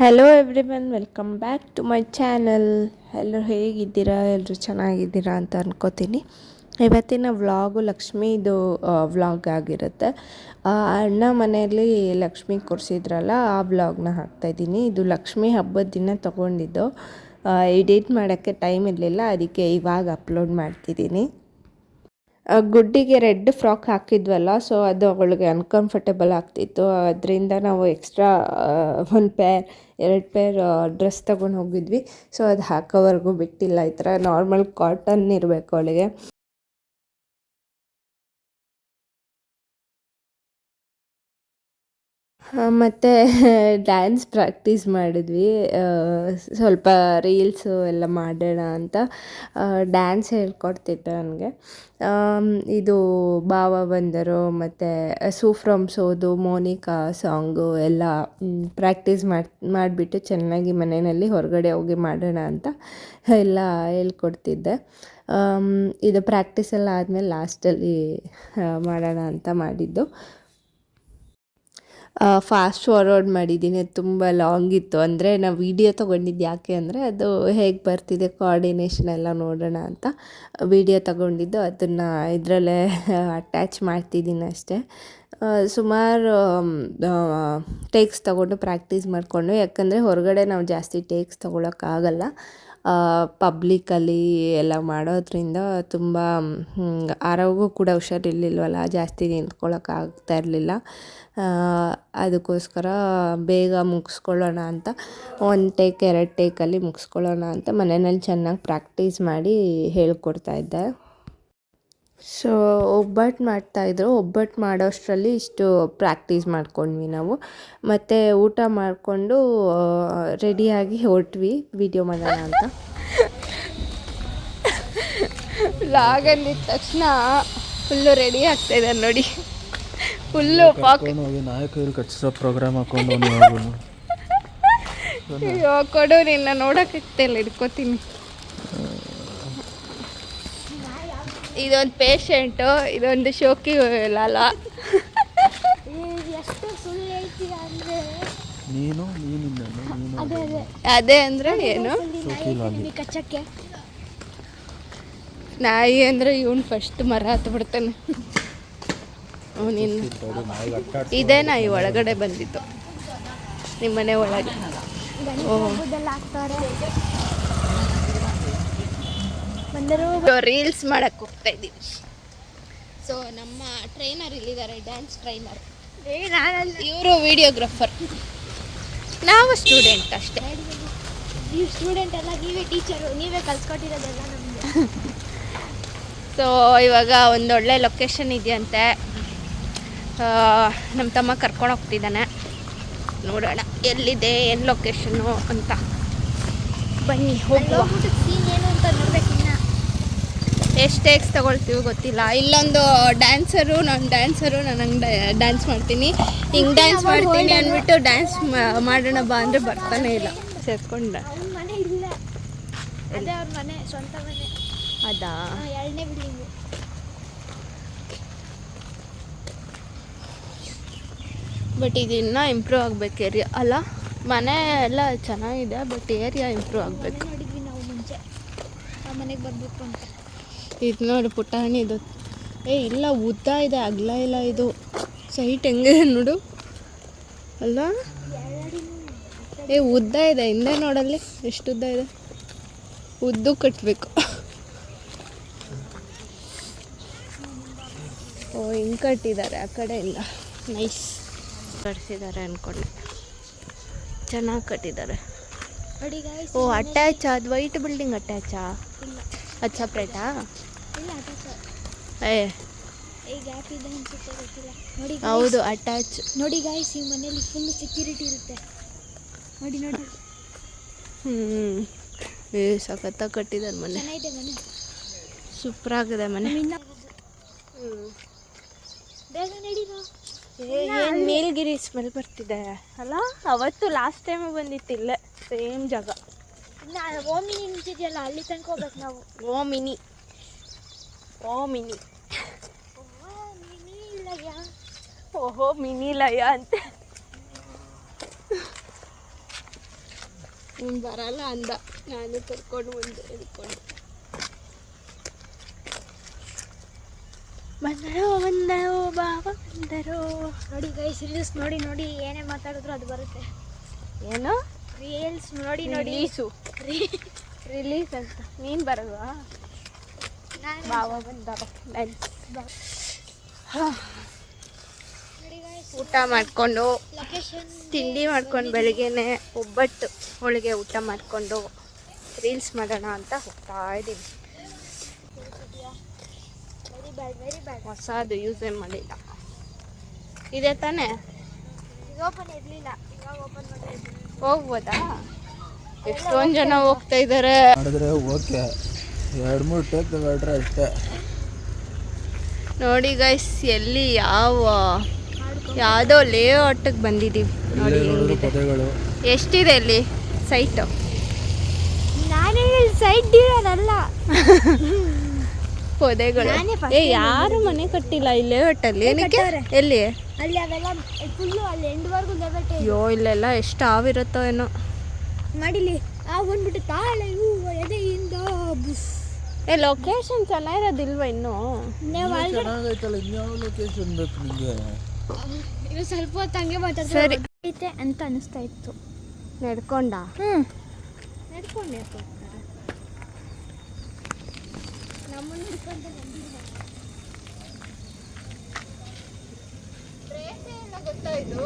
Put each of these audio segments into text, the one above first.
Hello everyone welcome back to my channel ಎಲ್ಲರೂ ಹೇಗಿದ್ದೀರಾ? ಎಲ್ಲರೂ ಚೆನ್ನಾಗಿದ್ದೀರಾ ಅಂತ ಅಂದ್ಕೋತೀನಿ ಇವತ್ತಿನ ವ್ಲಾಗು ಲಕ್ಷ್ಮೀದು ವ್ಲಾಗ್ ಆಗಿರುತ್ತೆ. ಅಣ್ಣ ಮನೆಯಲ್ಲಿ ಲಕ್ಷ್ಮಿ ಕೊಡಿಸಿದ್ರಲ್ಲ ಆ ವ್ಲಾಗ್ನ ಹಾಕ್ತಾಯಿದ್ದೀನಿ ಇದು ಲಕ್ಷ್ಮಿ ಹಬ್ಬದ ದಿನ ತೊಗೊಂಡಿದ್ದು. ಎಡಿಟ್ ಮಾಡೋಕ್ಕೆ ಟೈಮ್ ಇರಲಿಲ್ಲ, ಅದಕ್ಕೆ ಇವಾಗ ಅಪ್ಲೋಡ್ ಮಾಡ್ತಿದ್ದೀನಿ. ಗುಡ್ಡಿಗೆ ರೆಡ್ ಫ್ರಾಕ್ ಹಾಕಿದ್ವಲ್ಲ ಸೊ ಅದು ಅವಳಿಗೆ ಅನ್ಕಂಫರ್ಟೇಬಲ್ ಆಗ್ತಿತ್ತು. ಅದರಿಂದ ನಾವು ಎಕ್ಸ್ಟ್ರಾ ಒಂದು ಪೇರ್ ಎರಡು ಪೇರ್ ಡ್ರೆಸ್ ತಗೊಂಡು ಹೋಗಿದ್ವಿ. ಸೊ ಅದು ಹಾಕೋವರೆಗೂ ಬಿಟ್ಟಿಲ್ಲ, ಈ ಥರ ನಾರ್ಮಲ್ ಕಾಟನ್ ಇರಬೇಕು ಅವಳಿಗೆ. ಮತ್ತು ಡ್ಯಾನ್ಸ್ ಪ್ರಾಕ್ಟೀಸ್ ಮಾಡಿದ್ವಿ. ಸ್ವಲ್ಪ ರೀಲ್ಸು ಎಲ್ಲ ಮಾಡೋಣ ಅಂತ ಡ್ಯಾನ್ಸ್ ಹೇಳ್ಕೊಡ್ತಿದ್ದೆ ನನಗೆ. ಇದು ಭಾವ ಬಂದರು, ಮತ್ತು ಸೂಫ್ರಮ್ ಸೋದು, ಮೋನಿಕಾ ಸಾಂಗು ಎಲ್ಲ ಪ್ರಾಕ್ಟೀಸ್ ಮಾಡಿ, ಮಾಡಿಬಿಟ್ಟು ಚೆನ್ನಾಗಿ ಮನೆಯಲ್ಲಿ ಹೊರಗಡೆ ಹೋಗಿ ಮಾಡೋಣ ಅಂತ ಎಲ್ಲ ಹೇಳ್ಕೊಡ್ತಿದ್ದೆ. ಇದು ಪ್ರಾಕ್ಟೀಸ್ ಎಲ್ಲ ಆದಮೇಲೆ ಲಾಸ್ಟಲ್ಲಿ ಮಾಡೋಣ ಅಂತ ಮಾಡಿದ್ದು. ಫಾಸ್ಟ್ ಫಾರ್ವರ್ಡ್ ಮಾಡಿದ್ದೀನಿ. ಅದು ತುಂಬ ಲಾಂಗ್ ಇತ್ತು. ಅಂದರೆ ನಾವು ವಿಡಿಯೋ ತೊಗೊಂಡಿದ್ದು ಯಾಕೆ ಅಂದರೆ ಅದು ಹೇಗೆ ಬರ್ತಿದೆ ಕೋಆರ್ಡಿನೇಷನ್ ಎಲ್ಲ ನೋಡೋಣ ಅಂತ ವಿಡಿಯೋ ತೊಗೊಂಡಿದ್ದು. ಅದನ್ನು ಇದರಲ್ಲೇ ಅಟ್ಯಾಚ್ ಮಾಡ್ತಿದ್ದೀನಿ ಅಷ್ಟೇ. ಸುಮಾರು ಟೇಕ್ಸ್ ತೊಗೊಂಡು ಪ್ರಾಕ್ಟೀಸ್ ಮಾಡಿಕೊಂಡು, ಯಾಕಂದರೆ ಹೊರಗಡೆ ನಾವು ಜಾಸ್ತಿ ಟೇಕ್ಸ್ ತೊಗೊಳಕ್ಕಾಗಲ್ಲ ಪಬ್ಲಿಕಲ್ಲಿ ಎಲ್ಲ ಮಾಡೋದ್ರಿಂದ ತುಂಬ ಆರೋಗ್ಯಕ್ಕೂ ಕೂಡ ಹುಷಾರಿರಲಿಲ್ವಲ್ಲ, ಜಾಸ್ತಿ ನಿಂತ್ಕೊಳ್ಳೋಕ್ಕಾಗ್ತಾ ಇರಲಿಲ್ಲ. ಅದಕ್ಕೋಸ್ಕರ ಬೇಗ ಮುಗಿಸ್ಕೊಳ್ಳೋಣ ಅಂತ ಒನ್ ಟೇಕ್ ಎರಡು ಟೇಕಲ್ಲಿ ಮುಗಿಸ್ಕೊಳ್ಳೋಣ ಅಂತ ಮನೆಯಲ್ಲಿ ಚೆನ್ನಾಗಿ ಪ್ರಾಕ್ಟೀಸ್ ಮಾಡಿ ಹೇಳ್ಕೊಡ್ತಾ ಇದ್ದೆ. ಸೊ ಒಬ್ಬಟ್ಟು ಮಾಡ್ತಾಯಿದ್ರು ಒಬ್ಬಟ್ಟು ಮಾಡೋಷ್ಟರಲ್ಲಿ ಇಷ್ಟು ಪ್ರಾಕ್ಟೀಸ್ ಮಾಡ್ಕೊಂಡ್ವಿ ನಾವು. ಮತ್ತು ಊಟ ಮಾಡಿಕೊಂಡು ರೆಡಿಯಾಗಿ ಹೊರಟ್ವಿ. ವಿಡಿಯೋ ಮಾಡೋಣ ಅಂತ. ಲಾಗ್ ಅಂದಿದ್ದ ತಕ್ಷಣ ಫುಲ್ಲು ರೆಡಿ ಆಗ್ತಾಯಿದ್ದಾರೆ ನೋಡಿ. ಫುಲ್ಲು ನಾಯಕರು ಕಟ್ಸೋ ಪ್ರೋಗ್ರಾಮ್ ಹಾಕೊಂಡು ಅಯ್ಯೋ ಕೊಡು ನಿನ್ನ ನೋಡೋಕ್ಕಾಗ್ತಿಲ್ಲ ಹಿಡ್ಕೋತೀನಿ. ಇದೊಂದು ಪೇಷಂಟು ಇದೊಂದು ಶೋಕಿ ಲಾಲ. ನೀನು ಅದೇ ಅದೇ. ಅದೇ. ಅಂದರೆ ಏನು? ನಾಯಿ ಅಂದ್ರೆ ಇವನು ಫಸ್ಟ್ ಮರ ಹತ್ಬಿಡ್ತಾನೆ ಬಿಡ್ತಾನೆ. ಇದೇ ನಾಯಿ. ಒಳಗಡೆ ಬಂದಿತ್ತು ನಿಮ್ಮನೆ ಒಳಗೆ. ಓ ಬಂದರು ರೀಲ್ಸ್ ಮಾಡಕ್ಕೆ ಹೋಗ್ತಾ ಇದ್ದೀವಿ. ಸೊ ನಮ್ಮ ಟ್ರೈನರ್ ಇಲ್ಲಿದ್ದಾರೆ ಡ್ಯಾನ್ಸ್ ಟ್ರೈನರ್ ಇವರು ವಿಡಿಯೋಗ್ರಾಫರ್ ನಾವು ಸ್ಟೂಡೆಂಟ್ ಅಷ್ಟೇ. ನೀವು ಸ್ಟೂಡೆಂಟ್ ಅಲ್ಲ ನೀವೇ ಟೀಚರು ನೀವೇ ಕಲ್ಸ್ಕೊಟ್ಟಿರೋದೆಲ್ಲ ನಮಗೆ. ಸೊ ಇವಾಗ ಒಳ್ಳೆ ಲೊಕೇಶನ್ ಇದೆಯಂತೆ. ನಮ್ಮ ತಮ್ಮ ಕರ್ಕೊಂಡು ಹೋಗ್ತಿದ್ದಾನೆ. ನೋಡೋಣ ಎಲ್ಲಿದೆ ಏನು ಲೊಕೇಶನ್ನು ಅಂತ. ಬನ್ನಿ ಹೋಗಿ ಏನು ಅಂತ ನೋಡ್ಬೇಕು. ಎಷ್ಟು ಟೇಕ್ಸ್ ತೊಗೊಳ್ತೀವಿ ಗೊತ್ತಿಲ್ಲ. ಇಲ್ಲೊಂದು ಡ್ಯಾನ್ಸರು ನಾನು ಡ್ಯಾನ್ಸರು ನಾನು ಹಂಗೆ ಡ್ಯಾನ್ಸ್ ಮಾಡ್ತೀನಿ. ಹಿಂಗೆ ಡ್ಯಾನ್ಸ್ ಮಾಡ್ತೀನಿ ಅಂದ್ಬಿಟ್ಟು ಡ್ಯಾನ್ಸ್ ಮಾಡೋಣ ಬಾ ಅಂದರೆ ಬರ್ತಾನೆ ಇಲ್ಲ. ಸೇರ್ಕೊಂಡ ಅವ್ನ ಮನೆ ಇಲ್ಲ. ಅದೇ ಅವ್ರ ಮನೆ ಸ್ವಂತ ಮನೆ. ಅದಾ? ಎರಡನೇ ಬಿಲ್ಡಿಂಗು ಬಟ್ ಇದು ಇನ್ನೂ ಇಂಪ್ರೂವ್ ಆಗ್ಬೇಕು ಏರಿಯಾ ಅಲ್ಲ ಮನೆ ಎಲ್ಲ ಚೆನ್ನಾಗಿದೆ ಬಟ್ ಏರಿಯಾ ಇಂಪ್ರೂವ್ ಆಗಬೇಕು. ನೋಡಿದ್ವಿ ನಾವು ಮುಂಚೆ. ಆ ಮನೆಗೆ ಬರಬೇಕು ಅಂತ. ಇದು ನೋಡಿ ಪುಟಾಣಿ ಇದು. ಏ, ಇಲ್ಲ, ಉದ್ದ ಇದೆ, ಅಗಲ ಇಲ್ಲ ಇದು. ಸೈಟ್ ಹೆಂಗೆ ನೋಡು. ಅಲ್ಲ ಏ, ಉದ್ದ ಇದೆ, ಹಿಂದೆ ನೋಡಲ್ಲಿ ಎಷ್ಟು ಉದ್ದ ಇದೆ. ಉದ್ದು ಕಟ್ಟಬೇಕು ಓ, ಹಿಂಗೆ ಕಟ್ಟಿದ್ದಾರೆ, ಆ ಕಡೆ ಇಲ್ಲ. ನೈಸ್. ಕಟ್ಸಿದ್ದಾರೆ ಅಂದ್ಕೊಂಡೆ ಚೆನ್ನಾಗಿ ಕಟ್ಟಿದ್ದಾರೆ. ಓ, ಅಟ್ಯಾಚ್, ಅದು ವೈಟ್ ಬಿಲ್ಡಿಂಗ್ ಅಟ್ಯಾಚಾ? ಅದು ಸಪ್ರೇಟಾ? ಏ. ನೋಡಿ ಹೌದು ಅಟ್ಯಾಚ್ ನೋಡಿ ಗಾಯ್ಸ್ ಈ ಮನೇಲಿ ಫುಲ್ ಸೆಕ್ಯೂರಿಟಿ ಇರುತ್ತೆ. ನೋಡಿ ನೋಡಿ. ಹ್ಞೂ ಏ ಸಖತ್ತಾಗಿ ಕಟ್ಟಿದ್ದಾರೆ ಮನೆ. ಚೆನ್ನಾಗಿದೆ ಮನೆ. ಸೂಪರ್ ಆಗಿದೆ ಮನೆ. ಬೇಗ ನಡೀರೋ ಏನು ನೀಲಗಿರಿ ಸ್ಮೆಲ್ ಬರ್ತಿದೆ? ಅಲ್ಲ ಅವತ್ತು ಲಾಸ್ಟ್ ಟೈಮ್ ಬಂದಿತ್ತು ಇಲ್ಲೇ ಸೇಮ್ ಜಾಗ. ಇನ್ನ ಓಮಿನಿ ನಿಂತಿದೆಯಲ್ಲ ಅಲ್ಲಿ ತನಕ ಹೋಗ್ಬೇಕು ನಾವು. ಓ ಮಿನಿ ಓ ಮಿನಿ ಓಹೋ ಮಿನಿ ಲಯ ಅಂತ ನೀನು ಬರಲ್ಲ ಅಂದ. ನಾನು ಕರ್ಕೊಂಡು ಮುಂದೆ ಹಿಡ್ಕೊಂಡು ಬಂದರೋ ಬಂದರೋ ಬಾವ ಬಂದರೋ. ನೋಡಿ ಗೈಸ್ ರೀಲ್ಸ್ ನೋಡಿ ನೋಡಿ ಏನೇ ಮಾತಾಡಿದ್ರು ಅದು ಬರುತ್ತೆ. ಏನು? ರೀಲ್ಸ್ ನೋಡಿ ನೋಡಿ. ರಿಲೀಸು ರಿಲೀಸ್ ಅಂತ. ನೀನು ಬರಲ್ವಾ? ಊಟ ಮಾಡಿಕೊಂಡು, ತಿಂಡಿ ಮಾಡ್ಕೊಂಡು ಬೆಳಿಗ್ಗೆನೆ ಒಬ್ಬಟ್ಟು ಹೋಳಿಗೆ ಊಟ ಮಾಡಿಕೊಂಡು ರೀಲ್ಸ್ ಮಾಡೋಣ ಅಂತ ಹೋಗ್ತಾ ಇದ್ದೀನಿ. ಹೊಸದು ಯೂಸೇ ಮಾಡಿಲ್ಲ. ಇದೆ ತಾನೇ? ಹೋಗ್ಬೋದಾ? ಎಷ್ಟೊಂದು ಜನ ಹೋಗ್ತಾ ಇದ್ದಾರೆ ಎರಡು ಮೂರು ಟೇಕ್ ತಗೊಂಡ್ರೆ ಅಷ್ಟೇ. ನೋಡಿ ಗೈಸ್ ಎಲ್ಲಿ ಯಾವ ಯಾವುದೋ ಲೇಔಟ್ಗೆ ಬಂದಿದ್ದೀವಿ. ನೋಡಿ ಹೆಂಗಿದೆ. ಎಷ್ಟಿದೆ ಇಲ್ಲಿ ಸೈಟು ನಾನೇ ಸೈಟ್ ಇರೋದಲ್ಲ. ಪೊದೆಗಳು. ಏ ಯಾರು ಮನೆ ಕಟ್ಟಿಲ್ಲ ಈ ಲೇಔಟಲ್ಲಿ ಏನಕ್ಕೆ? ಕಟ್ಟವ್ರೆ. ಎಲ್ಲಿ? ಅಲ್ಲಿ ಅವೆಲ್ಲ ಫುಲ್ಲು ಅಲ್ಲಿ ಎಂಡ್ವರೆಗೂ ಲೇಔಟ್ ಅಯ್ಯೋ ಇಲ್ಲೆಲ್ಲ ಎಷ್ಟು ಹಾವಿರುತ್ತೋ ಏನೋ. ಮಾಡಿಲಿ. ಆ ಬಂದ್ಬಿಟ್ಟು ತಾಳೆ ಹೂವು ಎದೆಯಿಂದ ಬುಸ್. ಏ ಲೊಕೇಶನ್ ಚೆನ್ನಾಗಿರೋದಿಲ್ವ ಇನ್ನು? ಚೆನ್ನಾಗೈತಲ್ಲ ಇನ್ಯಾವ ಲೊಕೇಶನ್ ಬೇಕು ನಿಮಗೆ? ಇದು ಸ್ವಲ್ಪ ಹೊತ್ತು ಹಂಗೆ ಸರಿ. ಐತೆ ಅಂತ ಅನಿಸ್ತಾ ಇತ್ತು. ನಡ್ಕೊಂಡ? ಹ್ಞೂ ನಡ್ಕೊಂಡು ನಡ್ಕೊಂಡು ನಮ್ಮನ್ನು ಬಂದಿಲ್ಲ ಗೊತ್ತಾ ಇದು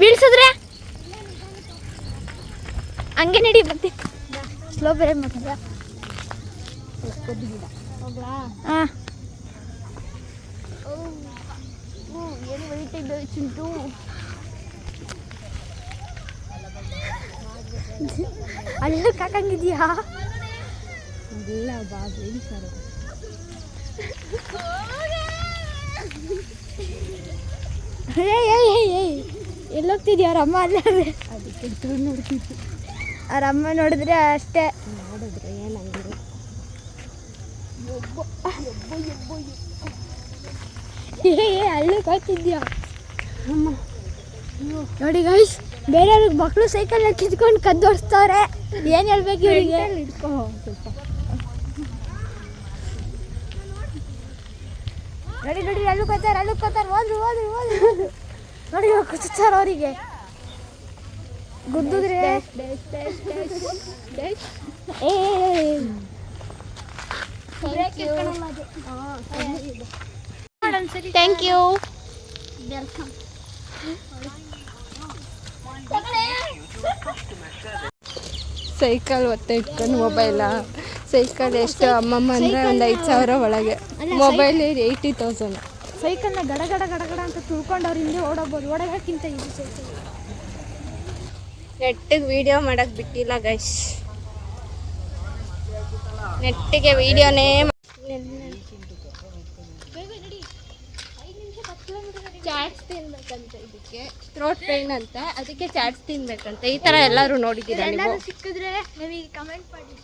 ಬೀಳ್ಸಿದ್ರೆ? ಹಂಗೆ ನಡಿ ಮತ್ತೆ. ಸ್ಲೋ ಬೇರೆ ಹೋಗ್ಲಾ ಹಾಂ. ಏನು ಇದೆ ಚಿಂಟು ಅಲ್ಲಕ್ಕೆ ಕಾಕಂಗಿದ್ಯಾ? ಏಯ್ ಏಯ್ ಏಯ್ ಎಲ್ಲೋಗ್ತಿದ್ಯಾ ಅವ್ರ ಅಮ್ಮ ಅಲ್ಲೇ ಅದಕ್ಕೆ ನೋಡ್ತಿದ್ವಿ ಅವ್ರ ಅಮ್ಮ ನೋಡಿದ್ರೆ ಅಷ್ಟೇ. ನೋಡಿದ್ರೆ ಏನಂದ್ರೆ ಏ ಏಯ್ ಅಲ್ಲೂ ಅಮ್ಮ ನೋಡಿ ಗೈಸ್ ಬೇರೆಯವ್ರಿಗೆ ಮಕ್ಕಳು ಸೈಕಲ್ ಕಿತ್ಕೊಂಡು ಕದ್ದೋಡಿಸ್ತವ್ರೆ ಏನು ಹೇಳ್ಬೇಕು ಇವರಿಗೆ? ಇಟ್ಕೋ ಸ್ವಲ್ಪ. ನೋಡಿ ನೋಡಿ ಅಲ್ಲೂ ಕೂತಾರ ಅಲ್ಲೂ ಕೂತಾರ ಹೋದ್ರು ಹೋದ್ರು ಹೋದ್ರು ನೋಡಿ ಇವಾಗ ಕುಚ್ಚಾರ ಅವರಿಗೆ. ಗುದ್ದಿದ್ರೆ ಏ ಥ್ಯಾಂಕ್ ಯು ಸೈಕಲ್ ಒತ್ತೆ ಇಟ್ಕೊಂಡು ಮೊಬೈಲ ಸೈಕಲ್ ಎಷ್ಟು? ಅಮ್ಮಮ್ಮ ಅಂದರೆ ಒಂದು ಐದು ಸಾವಿರ ಒಳಗೆ. ಮೊಬೈಲ್ ಏಯ್ಟಿ ತೌಸಂಡ್ ಸೈಕಲ್ನ ಗಡ ಗಡ ಗಡ ಗಡ ಅಂತ ತುಳ್ಕೊಂಡು ಅವ್ರ ಹಿಂದೆ ಓಡೋಗ್ಬೋದು. ಓಡೋಗಕ್ಕಿಂತ ಇದು ಸೈಕಲ್ ನೆಟ್ಟಿಗೆ ವಿಡಿಯೋ ಮಾಡಕ್ಕೆ ಬಿಟ್ಟಿಲ್ಲ ಗೈಸ್ ನೆಟ್ಟಿಗೆ ವಿಡಿಯೋನೇ ಚಾಟ್ಸ್ ತಿನ್ಬೇಕಂತ ಇದಕ್ಕೆ. ಥ್ರೋಟ್ ಪೇನ್ ಅಂತ. ಅದಕ್ಕೆ ಚಾಟ್ಸ್ ತಿನ್ಬೇಕಂತ. ಈ ಥರ ಎಲ್ಲರೂ ನೋಡಿದ್ದೀರಾ ಸಿಕ್ಕಿದ್ರೆ ನಮಗೆ ಕಮೆಂಟ್ ಮಾಡಿ.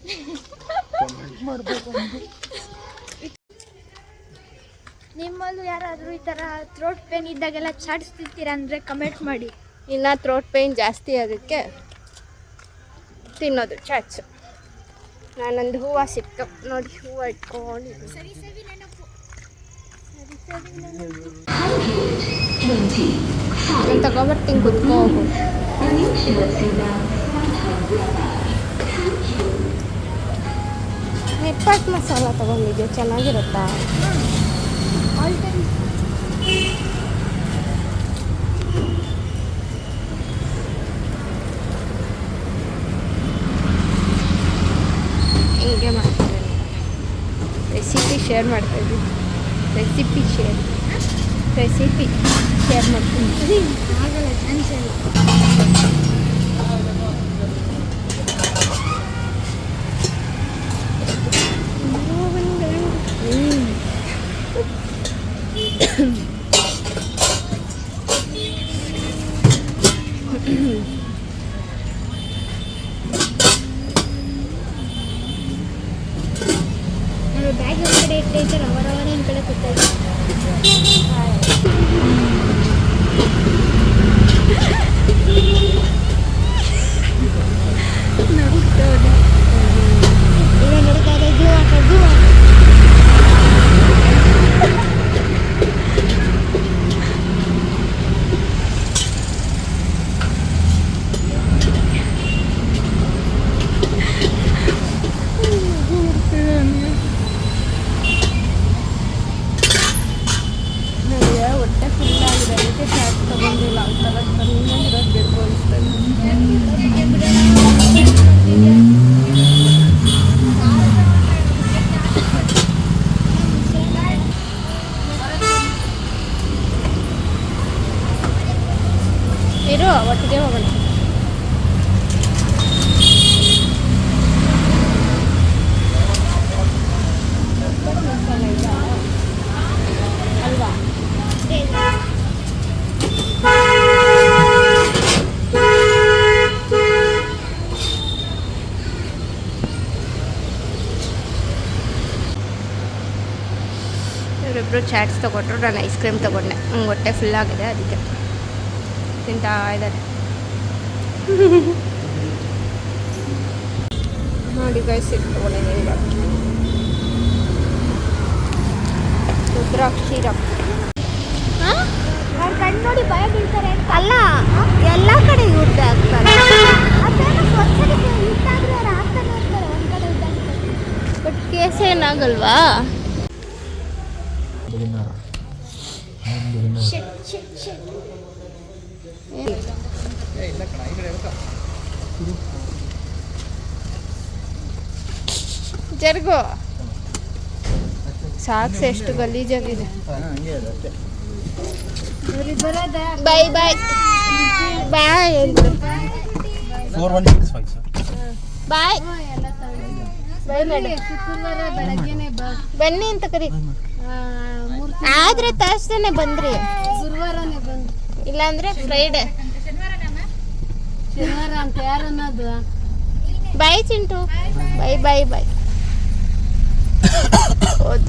ನಿಮ್ಮಲ್ಲೂ ಯಾರಾದರೂ ಈ ಥರ ಥ್ರೋಟ್ ಪೇನ್ ಇದ್ದಾಗೆಲ್ಲ ಚಾಟ್ಸ್ ತಿಂತೀರಾ ಅಂದರೆ ಕಮೆಂಟ್ ಮಾಡಿ. ಇನ್ನು ಥ್ರೋಟ್ ಪೇನ್ ಜಾಸ್ತಿ ಅದಕ್ಕೆ ತಿನ್ನೋದು ಚಾಟ್ಸು. ನಾನೊಂದು ಹೂವು ಸಿಕ್ತು. ನೋಡಿ ಹೂವು ಇಟ್ಕೊಂಡು ನಾನು ತಗೊಬರ್ತೀನಿ ಕುತ್ಕೋ ನಿಪ್ಪಟ್ಟು ಮಸಾಲ ತಗೊಂಡಿದ್ದೆ ಚೆನ್ನಾಗಿರುತ್ತಾ? ಆಲ್ ಟೈಮ್ ಹಿಂಗೆ ಮಾಡ್ತಿದ್ದೀನಿ ರೆಸಿಪಿ ಶೇರ್ ಮಾಡ್ತಾ ಇದ್ದೀನಿ. ರೆಸಿಪಿ ಶೇರ್ ರೆಸಿಪಿ ಶೇರ್ ಮಾಡ್ತೀನಿ. ಆಗಲ್ಲ ಚಾನ್ಸ್ ಇಲ್ಲ ಬ್ಯಾಗ್ ಹೊರಗಡೆ ಇಟ್ಟೈತೆ ಅವರವರೇ ಈ ಕಡೆ ಕೂತೈತೆ ಇವರಿಬ್ಬರು ಚಾಟ್ಸ್ ತೊಗೊಟ್ರು ನಾನು ಐಸ್ ಕ್ರೀಮ್ ತೊಗೊಂಡೆ. ನಂಗೆ ಹೊಟ್ಟೆ ಫುಲ್ ಆಗಿದೆ ಅದಕ್ಕೆ. ತಿಂತಾ ಇದ್ದಾರೆ. ನೋಡಿ ಗೈಸ್ ಇದು ತೊಗೊಂಡಿದ್ದೀನಿ ರುದ್ರಾಕ್ಷಿ ರಕ್ ಅವ್ರ ಕಣ್ಣು ನೋಡಿ ಭಯ ಬೀಳ್ತಾರೆ ಅಲ್ಲ ಎಲ್ಲ ಕಡೆ ಇವ್ರದ್ದೇ ಆಗ್ತಾರೆ. ಬಟ್ ಕೇಸ್ ಏನಾಗಲ್ವಾ? ಜರ್ಗು. ಸಾಕ್ಸ್ ಎಷ್ಟು ಗಲೀಜಾಗಿದೆ bye bye bye four one six five bye bye ಬಾ ಬನ್ನಿ ಅಂತ ಕರಿ. ಆದ್ರೆ ತಾಸ್ತಾನೆ ಬಂದ್ರಿ ಗುರುವಾರನೇ ಬಂದ್ರಿ. ಇಲ್ಲಾಂದ್ರೆ ಫ್ರೈಡೆ ಶನಿವಾರ ಅಂತ ಯಾರು ಅನ್ನೋದು ಬಾಯ್ ಚಿಂಟು ಬಾಯ್ ಬಾಯ್ ಬಾಯ್ ಹೋದ್